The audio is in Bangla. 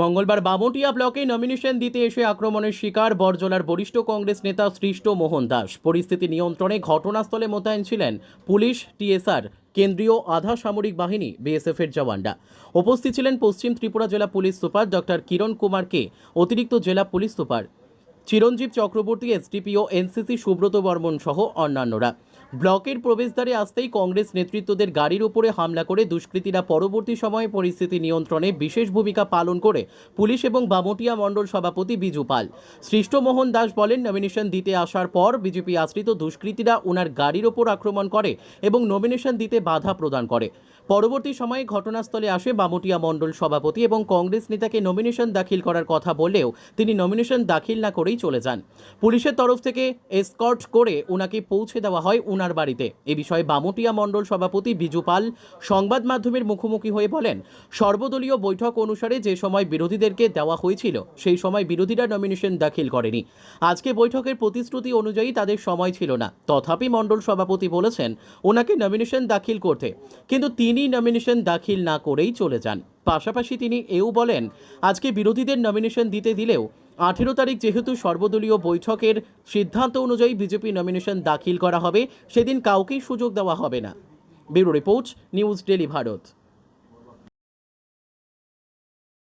মঙ্গলবার বামুটিয়া ব্লকে নমিনেশন দিতে এসে আক্রমণের শিকার বরজলার বরিষ্ঠ কংগ্রেস নেতা সৃষ্ট মোহন দাস। পরিস্থিতি নিয়ন্ত্রণে ঘটনাস্থলে মোতায়েন ছিলেন পুলিশ, টিএসআর, কেন্দ্রীয় আধা সামরিক বাহিনী বিএসএফ এর জওয়ানরা। উপস্থিত ছিলেন পশ্চিম ত্রিপুরা জেলা police super doctor Kiran Kumar কে অতিরিক্ত জেলা police super Chiranjib Chakraborty, SDPO, NCC Subrata Barman সহ অন্যান্যরা। ব্লকের প্রবেশদ্বারে আসতেই কংগ্রেস নেতৃত্বদের গাড়ির উপরে হামলা করে দুষ্কৃতীরা পরবর্তী সময়ে পরিস্থিতি নিয়ন্ত্রণে বিশেষ ভূমিকা পালন করে পুলিশ এবং বামটিয়া মণ্ডল সভাপতি বিজু পাল। সৃষ্টমোহন দাস বলেন নমিনেশন দিতে আসার পর বিজেপি আশ্রিত দুষ্কৃতীরা ওনার গাড়ির ওপর আক্রমণ করে এবং নমিনেশন দিতে বাধা প্রদান করে। পরবর্তী সময়ে ঘটনাস্থলে আসে বামুটিয়া মণ্ডল সভাপতি এবং কংগ্রেস নেতাকে নমিনেশন দাখিল করার কথা বললেও তিনি নমিনেশন দাখিল না করেই চলে যান। পুলিশের তরফ থেকে এসকর্ট করে ওনাকে পৌঁছে দেওয়া হয় বাড়িতে। এ বিষয়ে বামুটিয়া মণ্ডল সভাপতি বিজু পাল সংবাদ মাধ্যমের মুখোমুখি হয়ে বলেন, সর্বদলীয় বৈঠক অনুসারে যে সময় বিরোধীদেরকে দেওয়া হয়েছিল, সেই সময় বিরোধীরা নমিনেশন দাখিল করেনি। আজকে বৈঠকের প্রতিশ্রুতি অনুযায়ী তাদের সময় ছিল না। তথাপি মণ্ডল সভাপতি বলেছেন, ওনাকে নমিনেশন দাখিল করতে। কিন্তু তিনি নমিনেশন দাখিল না করেই চলে যান। পাশাপাশি তিনি এও বলেন, আজকে বিরোধীদের নমিনেশন দিতে দিলেও আঠেরো তারিখ যেহেতু সর্বদলীয় বৈঠকের সিদ্ধান্ত অনুযায়ী বিজেপি নমিনেশন দাখিল করা হবে, সেদিন কাউকেই সুযোগ দেওয়া হবে না। Bureau report, news daily Bharat.